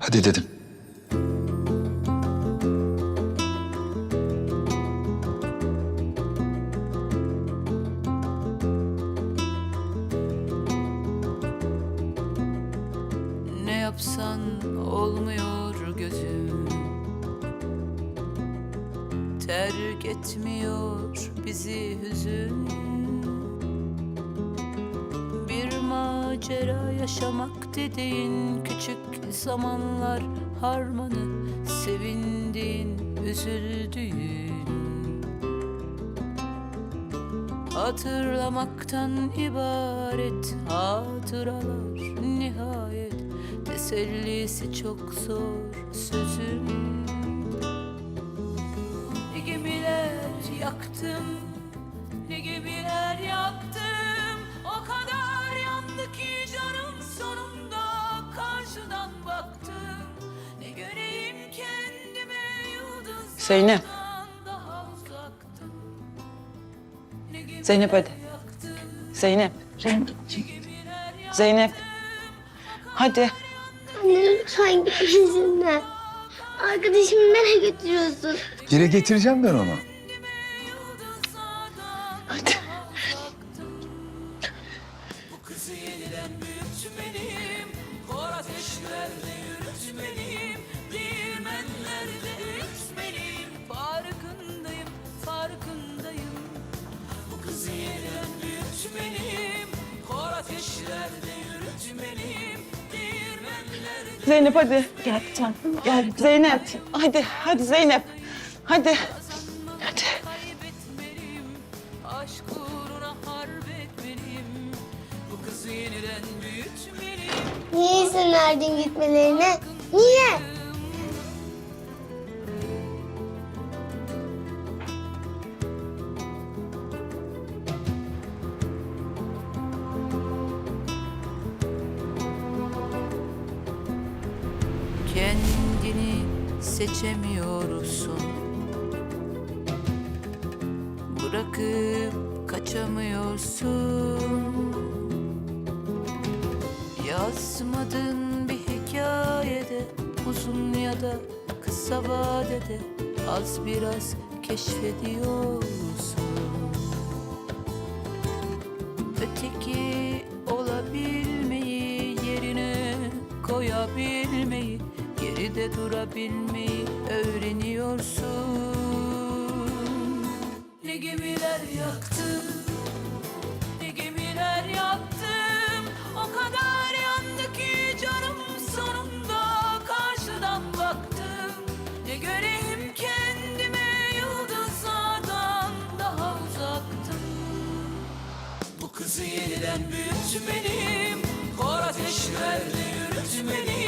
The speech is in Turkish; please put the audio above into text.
Hadi dedim. Ne yapsan olmuyor gözüm Terk etmiyor bizi hüzün macera yaşamak dediğin küçük zamanlar harmanı Sevindiğin, üzüldüğün. Hatırlamaktan ibaret hatıralar nihayet Tesellisi çok zor sözün. Gemiler yaktım, Zeynep. Zeynep hadi. Zeynep. yaktım Zeynep. Hadi. Anne lütfen git bizimle. Arkadaşımı nereye götürüyorsun? Geri getireceğim ben onu. Hadi. Zeynep hadi. Gel canım. Gel Zeynep. Hadi. Hadi Zeynep. Hadi. Hadi. Aşk uğruna harp etmeliyim Bu kızı yeniden büyütmeliyim Niye izin verdin gitmelerine? Niye? Seçemiyorsun. Bırakıp kaçamıyorsun. Yazmadığın bir hikayede Uzun ya da kısa vadede. Az biraz keşfediyorsun. Öteki olabilmeyi yerine koyabilmeyi geride durabilmeyi öğreniyorsun. Ne gemiler yaktım ne gemiler yaktım O kadar yandı ki canım sonunda karşıdan baktım Ne göreyim kendime yıldızlardan daha uzaktım bu kızı yeniden büyütmeliyim Kor ateşlerde yürütmeliyim